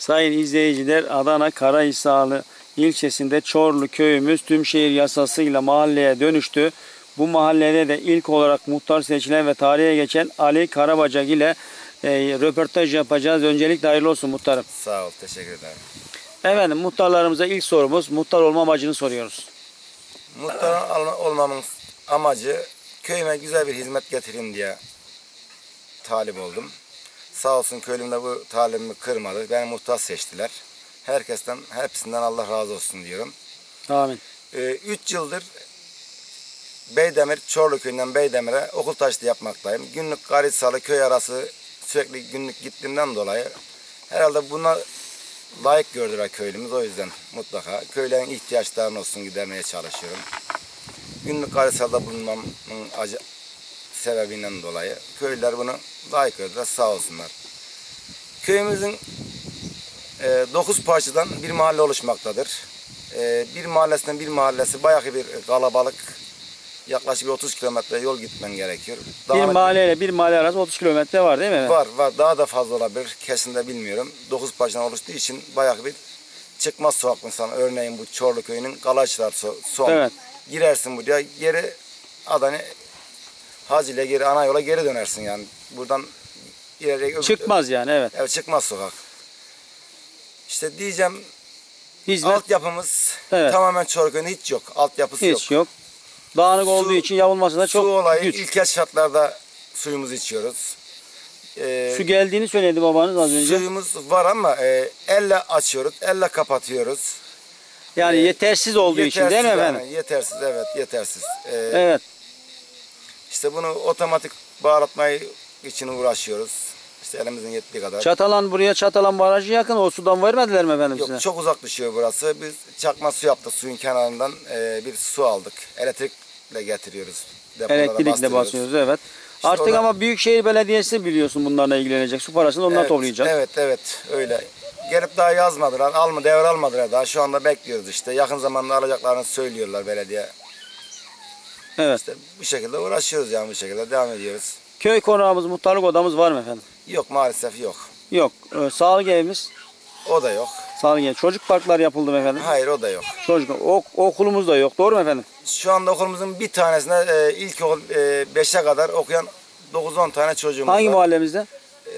Sayın izleyiciler Adana Karahisarlı ilçesinde Çorlu köyümüz tüm şehir yasasıyla mahalleye dönüştü. Bu mahallede de ilk olarak muhtar seçilen ve tarihe geçen Ali Karabacak ile e, röportaj yapacağız. Öncelikle hayırlı olsun muhtarım. Sağ ol, teşekkür ederim. Efendim muhtarlarımıza ilk sorumuz muhtar olma amacını soruyoruz. Muhtar ol- olmamın amacı köyüme güzel bir hizmet getireyim diye talip oldum. Sağ olsun köylüm de bu talibimi kırmadı. Beni muhtar seçtiler. Herkesten, hepsinden Allah razı olsun diyorum. Amin. 3 yıldır Beydemir, Çorlu köyünden Beydemir'e okul taşıtı yapmaktayım. Günlük Karahisarlı köy arası sürekli günlük gittiğimden dolayı herhalde buna layık gördüler köylümüz. O yüzden mutlaka köylerin ihtiyaçlarını olsun gidermeye çalışıyorum. Günlük Karahisar'da bulunmamın sebebinden dolayı köylüler bunu layık gördüler sağ olsunlar. Köyümüzün 9 parçadan bir mahalle oluşmaktadır. E, bir mahallesinden bir mahallesi bayağı bir kalabalık. Yaklaşık bir 30 kilometre yol gitmen gerekiyor. Bir Daha- mahalle ile bir mahalle arası 30 kilometre var değil mi? Var var daha da fazla olabilir. Kesin de bilmiyorum. 9 parçadan oluştuğu için bayağı bir çıkmaz sokak mesela. Örneğin bu Çorlu köyünün Kalaçlar so son. Evet. Girersin buraya geri Adana Hacı ile geri ana yola geri dönersin yani. Buradan ileri Çıkmaz yani evet. Evet çıkmaz sokak. İşte diyeceğim Hizmet altyapımız Evet. tamamen Çorlu köyünde hiç yok. Altyapısı yok. hiç yok. Dağınık Su- olduğu için yapılması da çok Su olayı güç. ilkel şartlarda suyumuzu içiyoruz. Ee, Su geldiğini söyledi babanız az önce. Suyumuz var ama e, elle açıyoruz, elle kapatıyoruz. yani e, yetersiz olduğu için değil mi yani, efendim? yetersiz, evet yetersiz. Ee, Evet. İşte bunu otomatik bağlatmayı için uğraşıyoruz. İşte elimizin yettiği kadar. Çatalan buraya Çatalan barajı yakın. O sudan vermediler mi efendim Yok size? çok uzak düşüyor burası. Biz çakma su yaptık suyun kenarından e, bir su aldık. Elektrikle getiriyoruz. Depolara Elektrikle basıyoruz evet. Artık orada- ama Büyükşehir Belediyesi biliyorsun bunlarla ilgilenecek. Su parasını onlar evet, toplayacak. Evet evet öyle. Gelip daha yazmadılar, alma devre almadılar daha. Şu anda bekliyoruz işte. Yakın zamanda alacaklarını söylüyorlar belediye. Evet. İşte bu şekilde uğraşıyoruz yani bu şekilde devam ediyoruz. Köy konağımız, muhtarlık odamız var mı efendim? Yok maalesef yok. Yok. Ee, sağlık evimiz, O da yok. sağlık evi. Çocuk parklar yapıldı mı efendim? Hayır o da yok. Çocuk ok, okulumuz da yok. Doğru mu efendim? Şu anda okulumuzun bir tanesine e, ilkokul 5'e kadar okuyan 9-10 tane çocuğumuz Hangi var. mahallemizde?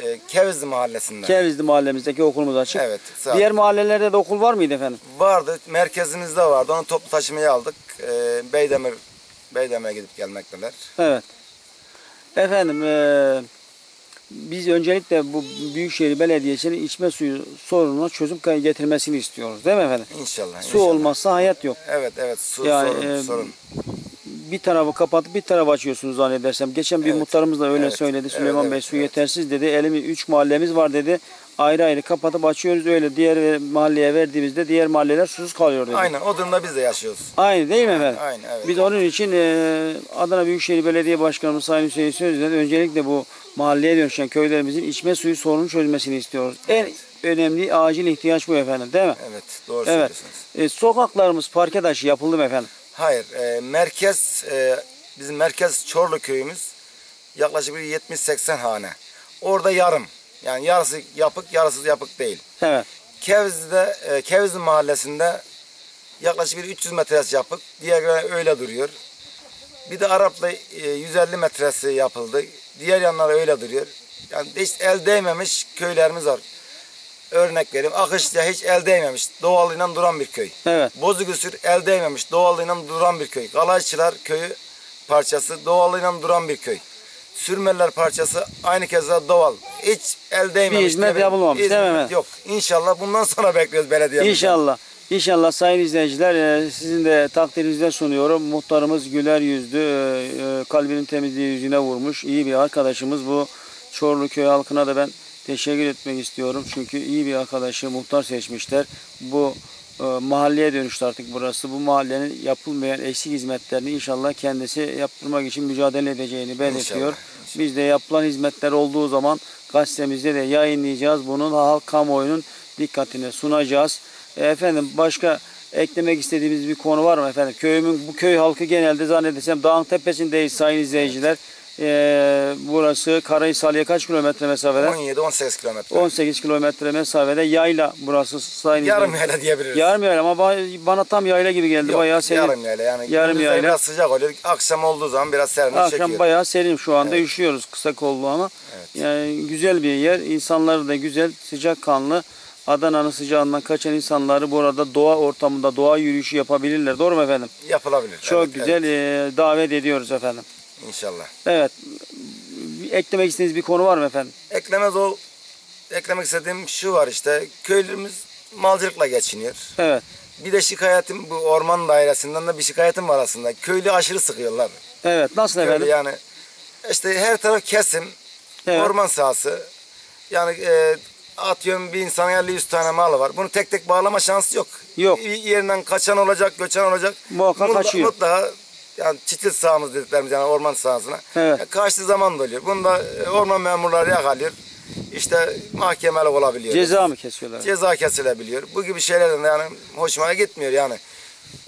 E, Kevizli mahallesinde. Kevizli mahallemizdeki okulumuz açık. Evet. Sağ Diğer mahallelerde de okul var mıydı efendim? Vardı. Merkezimizde vardı. Onu toplu taşımaya aldık. E, Beydemir Beydemir'e gidip gelmekteler. Evet. Efendim eee, biz öncelikle bu Büyükşehir Belediyesi'nin içme suyu sorununa çözüm getirmesini istiyoruz. Değil mi efendim? İnşallah. Su inşallah. olmazsa hayat yok. Evet evet su Yani, sorun, e, sorun. Bir tarafı kapatıp bir tarafı açıyorsunuz zannedersem. Geçen bir Evet, muhtarımız da öyle evet, söyledi. evet, Süleyman Bey evet, su evet. yetersiz dedi. Elimiz 3 mahallemiz var dedi. Ayrı ayrı kapatıp açıyoruz öyle. Diğer mahalleye verdiğimizde diğer mahalleler susuz kalıyor dedi. Aynen o durumda biz de yaşıyoruz. Aynı değil mi efendim? Aynen evet. Biz onun için e, Adana Büyükşehir Belediye Başkanımız Sayın Hüseyin Sözler'den öncelikle bu mahalleye dönüşen köylerimizin içme suyu sorunu çözmesini istiyoruz. En önemli acil ihtiyaç bu efendim değil mi? Evet doğru Evet. söylüyorsunuz. E, sokaklarımız parke taşı yapıldı mı efendim? Hayır e, merkez e, bizim merkez Çorlu köyümüz yaklaşık bir 70-80 hane. Orada yarım. Yani yarısı yapık yarısı yapık değil. Evet. Kevizli'de e, Kevizli mahallesinde yaklaşık bir 300 metresi yapık. Diğerleri öyle duruyor. Bir de Arap'la e, 150 metresi yapıldı. Diğer yanları öyle duruyor. Yani hiç el değmemiş köylerimiz var. Örnek vereyim. Akışlı'ya hiç el değmemiş. Doğallığıyla duran bir köy. Evet. Bozugüsür el değmemiş. Doğallığıyla duran bir köy. Kalayçılar köyü parçası doğallığıyla duran bir köy. Sürmeler parçası aynı keza doğal. Hiç el değmemiş. hizmet demeyin. yapılmamış, değil mi Hizmet? Yok. İnşallah bundan sonra bekliyoruz belediyemizden. İnşallah. İnşallah sayın izleyiciler e, sizin de takdirinizde sunuyorum. Muhtarımız güler yüzlü, e, e, kalbinin temizliği yüzüne vurmuş. iyi bir arkadaşımız bu. Çorlu köy halkına da ben teşekkür etmek istiyorum. Çünkü iyi bir arkadaşı muhtar seçmişler. Bu e, mahalleye dönüştü artık burası. Bu mahallenin yapılmayan eksik hizmetlerini inşallah kendisi yaptırmak için mücadele edeceğini belirtiyor. İnşallah, Biz de yapılan hizmetler olduğu zaman gazetemizde de yayınlayacağız. Bunun halk kamuoyunun dikkatine sunacağız. E, efendim başka eklemek istediğimiz bir konu var mı efendim? Köyümün bu köy halkı genelde zannedersem dağın tepesindeyiz sayın izleyiciler. Ee, burası Karahisar'ya kaç kilometre mesafede? 17-18 kilometre. 18 kilometre mesafede yayla burası sayın Yarım yayla diyebiliriz. Yarım yayla ama ba- bana tam yayla gibi geldi. Yok, bayağı serin. yarım yayla yani. Yarım yayla. Biraz sıcak oluyor. Akşam olduğu zaman biraz serinlik Akşam çekiyor. bayağı serin şu anda üşüyoruz kısa kollu ama Evet. yani güzel bir yer. İnsanları da güzel, sıcakkanlı. Adana'nın sıcağından kaçan insanları bu arada doğa ortamında doğa yürüyüşü yapabilirler. Doğru mu efendim? Yapılabilir. Çok Evet, güzel e, davet ediyoruz efendim. İnşallah. Evet. Eklemek istediğiniz bir konu var mı efendim? Eklemez o eklemek istediğim şu var işte köylümüz malcılıkla geçiniyor. Evet. Bir de şikayetim bu orman dairesinden de bir şikayetim var aslında. Köylü aşırı sıkıyorlar. Evet. Nasıl Köylü efendim? yani işte her taraf kesim, Evet. orman sahası. Yani e, atıyorum bir insanın 50-100 tane malı var. Bunu tek tek bağlama şansı yok. Yok. Bir yerinden kaçan olacak, göçen olacak. Muhakkak Mutlaka- kaçıyor. Mutlaka yani çitil sahamız dediklerimiz yani orman sahasına. Evet. Yani kaçtığı zaman da oluyor. Bunda e, orman memurları yakalıyor. İşte mahkemelik olabiliyor. Ceza mı kesiyorlar? Ceza kesilebiliyor. Bu gibi şeylerden de yani hoşuma gitmiyor yani.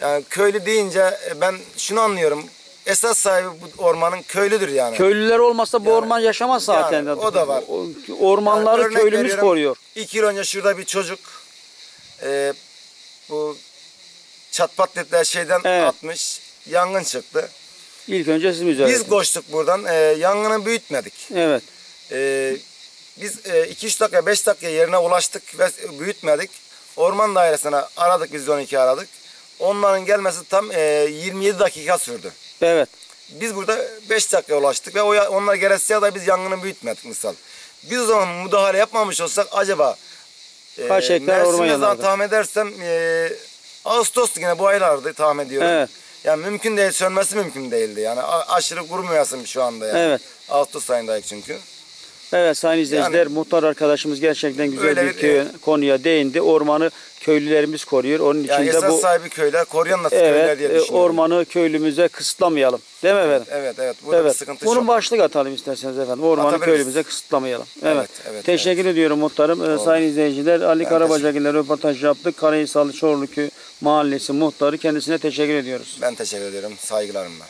Yani köylü deyince e, ben şunu anlıyorum. Esas sahibi bu ormanın köylüdür yani. Köylüler olmasa bu Yani- orman yaşamaz zaten. Yani o da var. Ormanları Yani köylümüz koruyor. İki yıl önce şurada bir çocuk e, bu çatpat dediler şeyden Evet. atmış. Yangın çıktı. İlk önce siz mücadele Biz koştuk buradan. E, yangını büyütmedik. Evet. E, biz 2-3 dakika 5 dakika yerine ulaştık ve büyütmedik. Orman dairesine aradık biz 12 aradık. Onların gelmesi tam e, 27 dakika sürdü. Evet. Biz burada 5 dakika ulaştık ve o onlar gelesiye da biz yangını büyütmedik misal. Biz o zaman müdahale yapmamış olsak acaba e, Kaç hektar orman yanardı? tahmin edersem e, Ağustos yine bu aylardı tahmin ediyorum. Evet. Yani mümkün değil sönmesi mümkün değildi yani aşırı kurmayasın şu anda yani. Evet. Ağustos ayındayız çünkü. Evet sayın izleyiciler muhtar arkadaşımız gerçekten güzel bir bir- köy- konuya değindi. Ormanı köylülerimiz koruyor. Onun için Yani de esas bu sahibi köyler koruyan nasıl köyler evet diye e, düşünüyorum. ormanı köylümüze kısıtlamayalım. Değil mi efendim? Evet evet burada bir Evet. sıkıntı Bunun çok. başlık atalım isterseniz efendim. Ormanı Atabiliriz. köylümüze kısıtlamayalım. Evet. Evet, evet, Mahallesi muhtarı kendisine teşekkür ediyoruz. Ben teşekkür ediyorum saygılarımla.